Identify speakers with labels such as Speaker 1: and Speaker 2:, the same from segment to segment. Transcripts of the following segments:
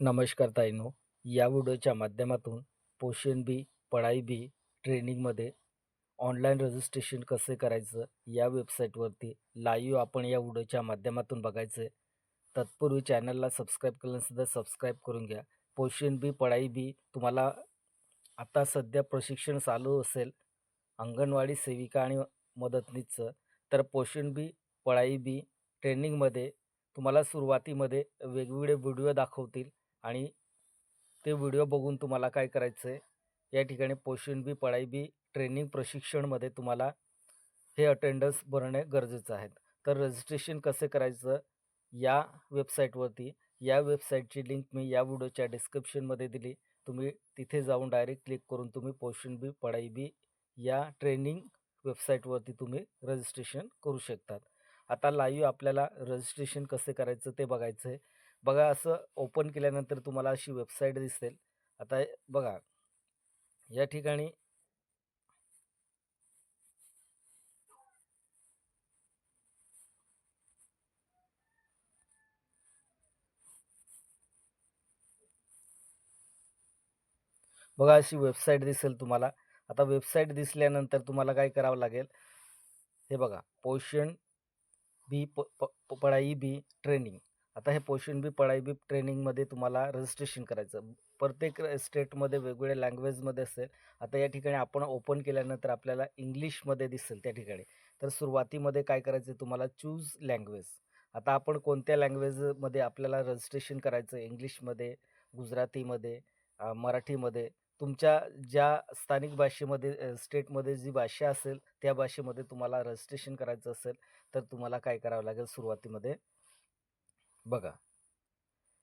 Speaker 1: नमस्कार ताईनो या व्हिडिओच्या माध्यमातून पोषण बी पढाई बी ट्रेनिंगमध्ये ऑनलाईन रजिस्ट्रेशन कसे करायचं या वेबसाईटवरती लाईव्ह आपण या व्हिडिओच्या माध्यमातून बघायचं. आहे तत्पूर्वी चॅनलला सबस्क्राईब केल्यानंतर सबस्क्राईब करून घ्या. पोषण बी पढाई बी तुम्हाला आता सध्या प्रशिक्षण चालू असेल अंगणवाडी सेविका आणि मदतनीसचं तर पोषण बी पढाई बी ट्रेनिंगमध्ये तुम्हाला सुरुवातीमध्ये वेगवेगळे व्हिडिओ दाखवतील. आणि ते व्हिडिओ बघून तुम्हाला काय करायचं आहे या ठिकाणी पोषण बी पढाई बी ट्रेनिंग प्रशिक्षणमध्ये तुम्हाला हे अटेंडन्स भरणे गरजेचं आहे. तर रजिस्ट्रेशन कसे करायचं या वेबसाईटवरती या वेबसाईटची लिंक मी या व्हिडिओच्या डिस्क्रिप्शनमध्ये दिली. तुम्ही तिथे जाऊन डायरेक्ट क्लिक करून तुम्ही पोषण बी पढाई बी या ट्रेनिंग वेबसाईटवरती तुम्ही रजिस्ट्रेशन करू शकतात. आता लाईव्ह आपल्याला रजिस्ट्रेशन कसे करायचं ते बघायचं आहे बघा असं ओपन केल्यानंतर तुम्हाला अशी वेबसाईट दिसेल. आता बघा या ठिकाणी बघा अशी वेबसाईट दिसेल तुम्हाला. आता वेबसाईट दिसल्यानंतर तुम्हाला काय करावं लागेल? हे बघा पोषण बी प प प- पढाई बी ट्रेनिंग आता हे पोषण बी पढाई बी ट्रेनिंगमध्ये तुम्हाला रजिस्ट्रेशन करायचं. प्रत्येक स्टेटमध्ये वेगवेगळ्या लँग्वेजमध्ये असेल. आता या ठिकाणी आपण ओपन केल्यानंतर आपल्याला इंग्लिशमध्ये दिसेल त्या ठिकाणी. तर सुरुवातीमध्ये काय करायचं आहे तुम्हाला? चूज लँग्वेज आता आपण कोणत्या लँग्वेजमध्ये आपल्याला रजिस्ट्रेशन करायचं? आहे इंग्लिशमध्ये गुजरातीमध्ये मराठीमध्ये. तुमच्या ज्या स्थानिक भाषेमध्ये स्टेटमध्ये जी भाषा असेल त्या भाषेमध्ये तुम्हाला रजिस्ट्रेशन करायचं असेल तर तुम्हाला काय करावं लागेल सुरुवातीमध्ये? बघा.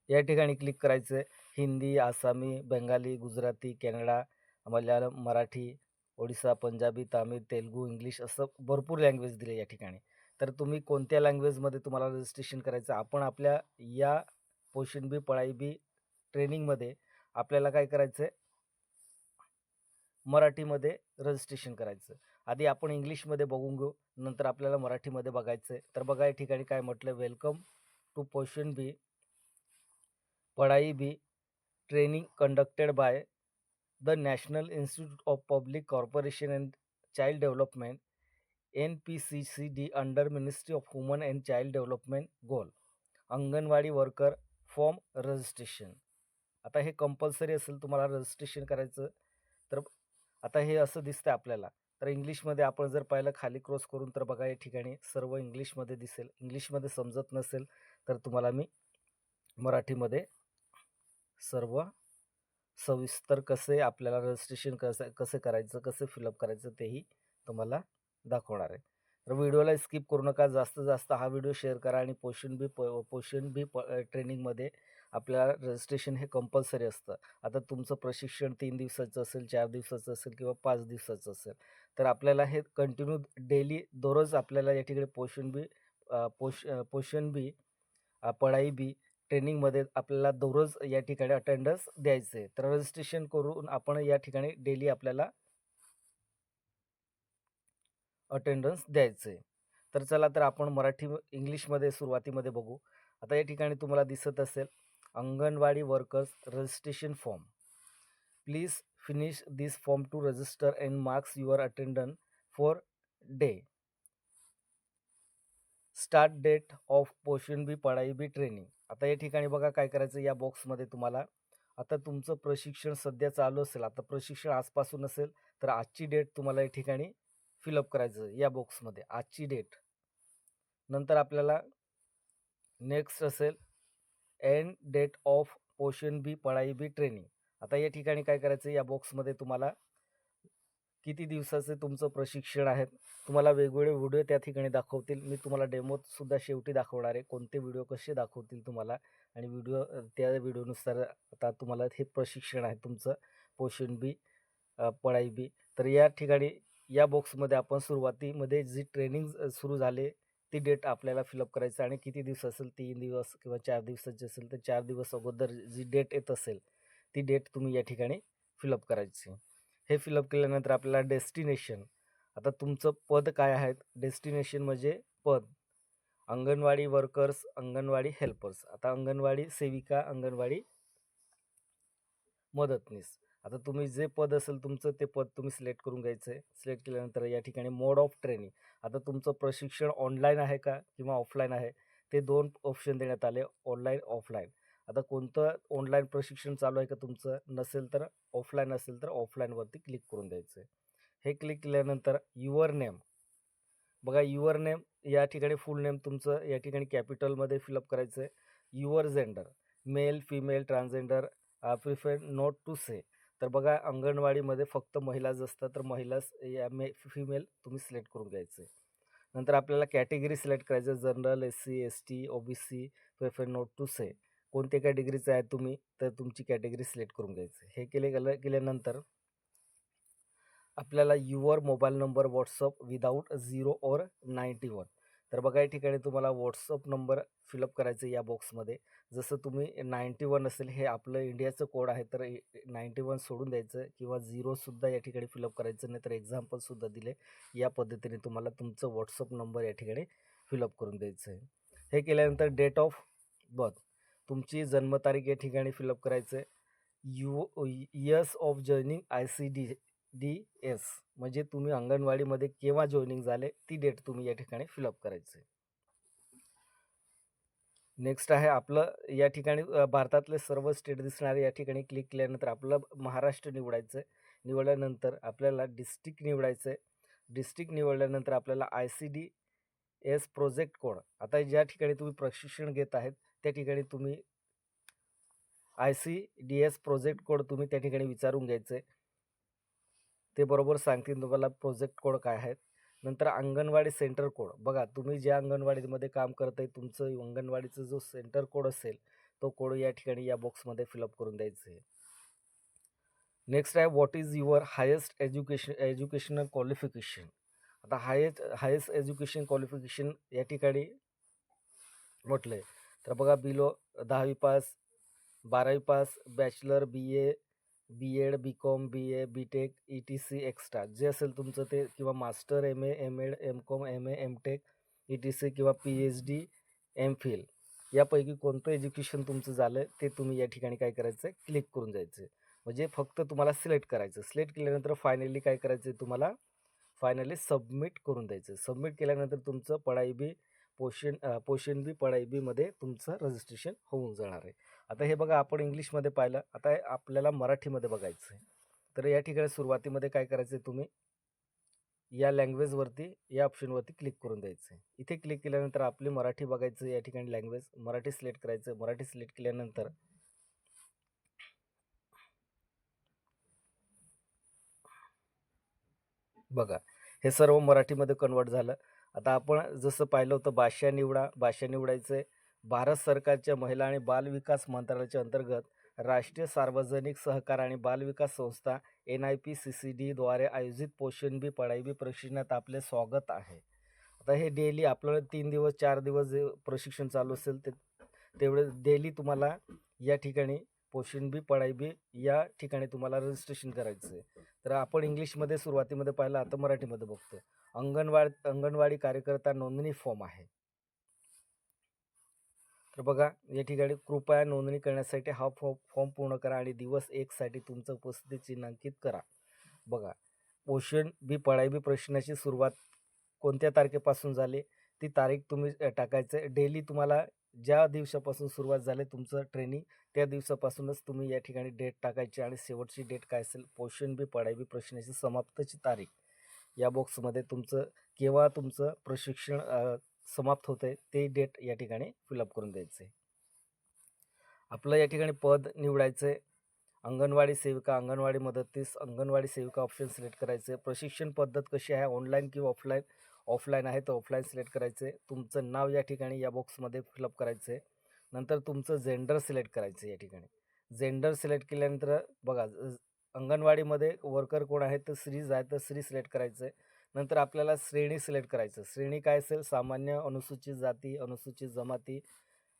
Speaker 1: या ठिकाणी क्लिक करायचं आहे हिंदी आसामी बंगाली गुजराती कॅनडा मल्याळम मराठी ओडिसा पंजाबी तामिळ तेलगू इंग्लिश असं भरपूर लँग्वेज दिले या ठिकाणी. तर तुम्ही कोणत्या लँग्वेजमध्ये तुम्हाला रजिस्ट्रेशन करायचं आपण आपल्या या पोषण बी पळाई बी ट्रेनिंगमध्ये आपल्याला काय करायचं आहे मराठीमध्ये रजिस्ट्रेशन करायचं आधी आपण इंग्लिशमध्ये बघून घेऊ. नंतर आपल्याला मराठीमध्ये बघायचं आहे तर बघा या ठिकाणी काय म्हटलं welcome to Poshan Bhi Padhai Bhi training conducted by the national institute of public corporation and child development N P C C D under ministry of women and child development goal anganwadi worker form registration आता हे compulsory असेल तुम्हाला registration करायचं तर आता हे असं दिसतं आपल्याला. तर इंग्लिशमध्ये आपण जर पाहिलं खाली क्रॉस करून तर बघा या ठिकाणी सर्व इंग्लिशमध्ये दिसेल. इंग्लिशमध्ये समजत नसेल तर तुम्हाला मी मराठीमध्ये सर्व सविस्तर कसे आपल्याला रजिस्ट्रेशन कसं कसं करायचं कसं फिलअप करायचं तेही तुम्हाला दाखवणार आहे. तर व्हिडिओला स्किप करू नका. जास्तीत जास्त हा व्हिडिओ शेअर करा आणि पोषण बी प पोषण बी प ट्रेनिंगमध्ये आपल्याला रजिस्ट्रेशन हे कंपल्सरी असतं. आता तुमचं प्रशिक्षण तीन दिवसाचं असेल चार दिवसाचं असेल किंवा पाच दिवसाचं असेल तर आपल्याला हे कंटिन्यू डेली दररोज आपल्याला या ठिकाणी पोषण बी पोष पोषण बी पढाई बी ट्रेनिंगमध्ये आपल्याला दररोज या ठिकाणी अटेंडन्स द्यायचे आहे तर रजिस्ट्रेशन करून आपण या ठिकाणी डेली आपल्याला अटेंडन्स द्यायचे तर चला तर आपण मराठी इंग्लिशमध्ये सुरुवातीमध्ये बघू. आता या ठिकाणी तुम्हाला दिसत असेल anganwadi workers registration form please finish this form to register and marks your attendance for the start date of Poshan Bhi Padhai Bhi training. आता या ठिकाणी बघा काय करायचं या बॉक्समध्ये तुम्हाला. आता तुमचं प्रशिक्षण सध्या चालू असेल आता प्रशिक्षण आजपासून असेल तर आजची डेट तुम्हाला या ठिकाणी फिलअप करायचं या बॉक्समध्ये. आजची डेट. नंतर आपल्याला नेक्स्ट असेल end date of Poshan Bhi Padhai Bhi training. आता या ठिकाणी काय करायचं या बॉक्समध्ये तुम्हाला किती दिवसाचे तुमचं प्रशिक्षण आहे? तुम्हाला वेगवेगळे व्हिडिओ त्या ठिकाणी दाखवतील. मी तुम्हाला डेमोतसुद्धा शेवटी दाखवणार आहे. कोणते व्हिडिओ कसे दाखवतील तुम्हाला? आणि व्हिडिओ त्या व्हिडिओनुसार आता तुम्हाला हे प्रशिक्षण आहे तुमचं. पोषण बी पढाई बी. तर या ठिकाणी या बॉक्समध्ये आपण सुरुवातीमध्ये जी ट्रेनिंग सुरू झाले ती डेट आपल्याला फिलअप करायचं आणि किती दिवस असेल? तीन दिवस किंवा चार दिवसाची असेल तर चार दिवस अगोदर जी डेट येत असेल ती डेट तुम्ही या ठिकाणी फिलअप करायची. हे फिलअप केल्यानंतर आपल्याला डेस्टिनेशन आता तुमचं पद काय आहे? डेस्टिनेशन म्हणजे पद. अंगणवाडी वर्कर्स अंगणवाडी हेल्पर्स आता अंगणवाडी सेविका अंगणवाडी मदतनीस. आता तुम्ही जे पद असेल तुमचं ते पद तुम्ही सिलेक्ट करून घ्यायचं आहे. सिलेक्ट केल्यानंतर या ठिकाणी मोड ऑफ ट्रेनिंग आता तुमचं प्रशिक्षण ऑनलाईन आहे का? किंवा ऑफलाईन आहे? ते दोन ऑप्शन देण्यात आले ऑनलाईन ऑफलाईन आता कोणतं ऑनलाईन प्रशिक्षण चालू आहे का तुमचं? नसेल तर ऑफलाईन असेल तर ऑफलाईनवरती क्लिक करून द्यायचं आहे हे क्लिक केल्यानंतर युअर नेम बघा युअर नेम या ठिकाणी फुल नेम तुमचं या ठिकाणी कॅपिटलमध्ये फिलअप करायचं आहे your gender male female transgender prefer not to say तर बघा अंगणवाडीमध्ये फक्त महिलाच असतात तर महिला या मे फिमेल तुम्ही सिलेक्ट करून घ्यायचं आहे नंतर आपल्याला कॅटेगरी सिलेक्ट करायचं general S C S T O B C prefer not to say कोणत्या कॅटेगरीचं आहे तुम्ही तर तुमची कॅटेगरी सिलेक्ट करून घ्यायचं. हे केले गेलं केल्यानंतर आपल्याला your mobile number WhatsApp without zero or ninety one तर बघा या ठिकाणी तुम्हाला व्हॉट्सअप नंबर फिलअप करायचं या बॉक्समध्ये जसं तुम्ही नाईन्टी वन असेल हे आपलं इंडियाचं कोड आहे तर नाईन्टी वन सोडून द्यायचं किंवा झिरोसुद्धा या ठिकाणी फिलअप करायचं नाही तर एक्झाम्पलसुद्धा दिले. या पद्धतीने तुम्हाला तुमचं व्हॉट्सअप नंबर या ठिकाणी फिलअप करून द्यायचं आहे. हे केल्यानंतर डेट ऑफ बर्थ तुमची जन्मतारीख या ठिकाणी फिलअप करायचं आहे your years of joining I C D D S म्हणजे तुम्ही अंगणवाडीमध्ये केव्हा जॉईनिंग झाले ती डेट तुम्ही या ठिकाणी फिलअप करायचं आहे नेक्स्ट आहे आपलं या ठिकाणी भारतातले सर्व स्टेट दिसणारे या ठिकाणी क्लिक केल्यानंतर आपलं महाराष्ट्र निवडायचं आहे निवडल्यानंतर आपल्याला डिस्ट्रिक्ट निवडायचं आहे डिस्ट्रिक्ट निवडल्यानंतर आपल्याला I C D S project code आता ज्या ठिकाणी तुम्ही प्रशिक्षण घेत आहेत त्या ठिकाणी तुम्ही I C D S project code तुम्ही त्या ठिकाणी विचारून घ्यायचं आहे ते बरोबर सांगतील तुम्हाला प्रोजेक्ट कोड काय आहेत. नंतर अंगणवाडी सेंटर कोड बघा तुम्ही ज्या अंगणवाडीमध्ये काम करत आहे तुमचं अंगणवाडीचं जो सेंटर कोड असेल तो कोड या ठिकाणी या बॉक्समध्ये फिलअप करून द्यायचं आहे. नेक्स्ट आहे what is your highest education educational qualification आता हायेस्ट हायेस्ट एज्युकेशन क्वालिफिकेशन या ठिकाणी म्हटलं आहे तर बघा बिलो दहावी पास बारावी pass bachelor B A B Ed B Com B A B Tech E T C extra जे असेल तुमचं ते किंवा master M A M Ed M Com M A M Tech E T C किंवा P H D M Phil यापैकी कोणतं education तुमचं झालं आहे ते तुम्ही या ठिकाणी काय करायचं आहे क्लिक करून जायचं आहे म्हणजे फक्त तुम्हाला सिलेक्ट करायचं सिलेक्ट केल्यानंतर फायनली काय करायचं आहे तुम्हाला? फायनली सबमिट करून द्यायचं सबमिट केल्यानंतर तुमचं पढाई बी पोषण पोशन बी पढाई बीमध्ये तुमचं रजिस्ट्रेशन होऊन जाणार आहे. आता हे बघा आपण इंग्लिशमध्ये पाहिलं. आता हे आपल्याला मराठीमध्ये बघायचं आहे. तर या ठिकाणी सुरुवातीमध्ये काय करायचं आहे तुम्ही? या लँग्वेजवरती या ऑप्शनवरती क्लिक करून द्यायचं आहे. इथे क्लिक केल्यानंतर आपली मराठी बघायचं या ठिकाणी लँग्वेज मराठी सिलेक्ट करायचं. मराठी सिलेक्ट केल्यानंतर बघा हे सर्व मराठीमध्ये कन्वर्ट झालं. आता आपण जसं पाहिलं होतं भाषा निवडा भाषा निवडायचं आहे भारत सरकारच्या महिला आणि बालविकास मंत्रालयाच्या अंतर्गत राष्ट्रीय सार्वजनिक सहकार आणि बालविकास संस्था N I P C C डीद्वारे आयोजित पोषण बी पढाई बी प्रशिक्षणात आपले स्वागत आहे. आता हे डेली आपल्याला तीन दिवस चार दिवस जे प्रशिक्षण चालू असेल ते तेवढे डेली तुम्हाला या ठिकाणी पोशन बी पढाई बी या ठिकाणी तुम्हाला रजिस्ट्रेशन करायचं आहे. तर आपण इंग्लिशमध्ये सुरुवातीमध्ये पाहिलं आता मराठीमध्ये बघतो अंगणवाडी अंगणवाडी कार्यकर्ता नोंदणी फॉर्म आहे. तर बघा या ठिकाणी कृपया नोंदणी करण्यासाठी हा फॉर्म फॉर्म पूर्ण करा आणि दिवस एकसाठी तुमचं उपस्थिती चिन्हांकित करा. बघा पोषण बी पढाई बी प्रश्नाची सुरुवात कोणत्या तारखेपासून झाली? ती तारीख तुम्ही टाकायचं आहे. डेली तुम्हाला ज्या दिवसापासून सुरुवात झाली तुमचं ट्रेनिंग त्या दिवसापासूनच तुम्ही या ठिकाणी डेट टाकायची आणि शेवटची डेट काय असेल पोषण बी पढाई बी प्रश्नाची समाप्तची तारीख. या बॉक्समध्ये तुमचं केव्हा तुमचं प्रशिक्षण समाप्त होतं आहे ते डेट या ठिकाणी फिलअप करून द्यायचं आहे आपलं या ठिकाणी पद निवडायचं आहे अंगणवाडी सेविका अंगणवाडी मदतीस अंगणवाडी सेविका ऑप्शन सिलेक्ट करायचं. आहे प्रशिक्षण पद्धत कशी आहे ऑनलाईन किंवा ऑफलाईन ऑफलाईन आहे तर ऑफलाईन सिलेक्ट करायचं तुमचं नाव या ठिकाणी या बॉक्समध्ये फिलअप करायचं आहे नंतर तुमचं जेंडर सिलेक्ट करायचं आहे या ठिकाणी. जेंडर सिलेक्ट केल्यानंतर बघा अंगणवाडीमध्ये वर्कर कोण आहे तर स्त्रीज आहे तर स्त्री सिलेक्ट करायचं आहे नंतर आपल्याला श्रेणी सिलेक्ट करायचं श्रेणी काय असेल? सामान्य अनुसूचित जाती अनुसूचित जमाती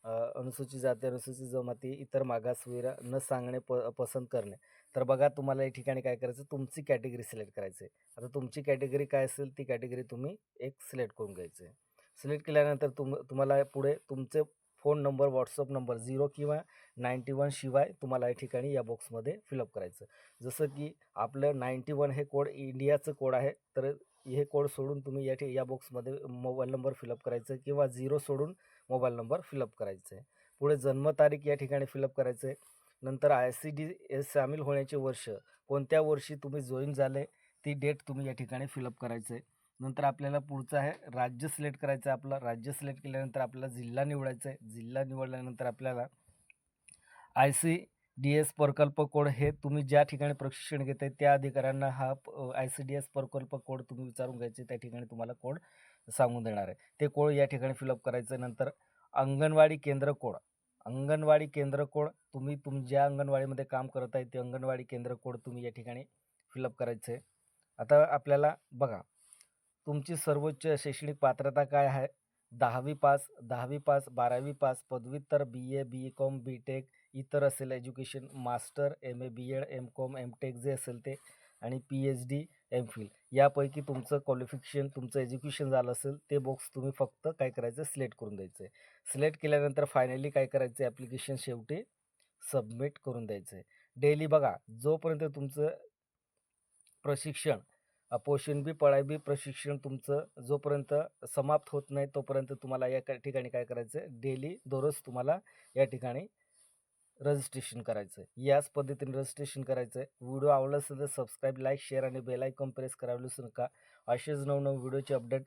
Speaker 1: अनुसूचित जाती अनुसूचित जमाती इतर मागासवीर न सांगणे प पसंत करणे. तर बघा तुम्हाला या ठिकाणी काय करायचं? तुमची कॅटेगरी सिलेक्ट करायची आहे. आता तुमची कॅटेगरी काय असेल ती कॅटेगरी तुम्ही एक सिलेक्ट करून घ्यायची आहे. सिलेक्ट केल्यानंतर तुम तुम्हाला पुढे तुमचे phone number WhatsApp number zero किंवा नाईंटी वन शिवाय तुम्हाला या ठिकाणी या बॉक्समध्ये फिलअप करायचं जसं की आपलं नाईंटी वन हे कोड इंडियाचं कोड आहे तर हे कोड सोडून तुम्ही या ठि या बॉक्समध्ये मोबाईल नंबर फिलअप करायचं किंवा झिरो सोडून मोबाईल नंबर फिलअप करायचं आहे. पुढे जन्मतारीख या ठिकाणी फिलअप करायचं आहे. नंतर आय सी डी एस सामील होण्याचे वर्ष कोणत्या वर्षी तुम्ही जॉईन झाले ती डेट तुम्ही या ठिकाणी फिलअप करायचं आहे. नंतर आपल्याला पुढचं आहे राज्य सिलेक्ट करायचं आहे आपलं. राज्य सिलेक्ट केल्यानंतर आपल्याला जिल्हा निवडायचा आहे. जिल्हा निवडल्यानंतर आपल्याला आय सी डी एस प्रकल्प कोड हे तुम्ही ज्या ठिकाणी प्रशिक्षण घेत आहे त्या अधिकाऱ्यांना हा आय सी डी एस प्रकल्प कोड तुम्ही विचारून घ्यायचे त्या ठिकाणी तुम्हाला कोड सांगून देणार आहे. ते कोड या ठिकाणी फिलअप करायचं नंतर अंगणवाडी केंद्र कोड. अंगणवाडी केंद्र कोड तुम्ही तुम ज्या अंगणवाडीमध्ये काम करत आहे. ते अंगणवाडी केंद्र कोड तुम्ही या ठिकाणी फिलअप करायचं आहे. आता आपल्याला बघा तुमची सर्वोच्च शैक्षणिक पात्रता काय आहे? दहावी पास दहावी पास बारावी पास पदव्युत्तर बी A B Com B Tech इतर असेल education master M A B Ed M Com M Tech जे असेल ते आणि P H D M Phil यापैकी तुमचं क्वालिफिकेशन तुमचं एज्युकेशन झालं असेल ते बॉक्स तुम्ही फक्त काय करायचं सिलेक्ट करून द्यायचं आहे. सिलेक्ट केल्यानंतर फायनली काय करायचं आहे ॲप्लिकेशन शेवटी सबमिट करून द्यायचं आहे. डेली बघा जोपर्यंत तुमचं प्रशिक्षण पोषण बी पळाय बी प्रशिक्षण तुमचं जोपर्यंत समाप्त होत नाही तोपर्यंत तुम्हाला या ठिकाणी काय करायचं आहे डेली दररोज तुम्हाला या ठिकाणी रजिस्ट्रेशन करायचं आहे याच पद्धतीने रजिस्ट्रेशन करायचं आहे व्हिडिओ आवडला असेल तर सबस्क्राईब लाईक शेअर आणि बेल आयकॉन प्रेस करायला विसरू नका. असेच नवनवीन व्हिडिओचे अपडेट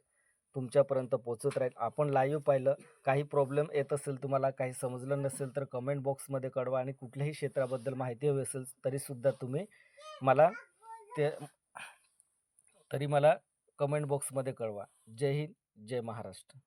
Speaker 1: तुमच्यापर्यंत पोहोचत राहील. आपण लाईव्ह पाहिलं काही प्रॉब्लेम येत असेल तुम्हाला काही समजलं नसेल तर कमेंट बॉक्समध्ये कळवा आणि कुठल्याही क्षेत्राबद्दल माहिती हवी असेल तरीसुद्धा तुम्ही मला ते तरी मला कमेंट बॉक्समध्ये कळवा. जय हिंद जय महाराष्ट्र.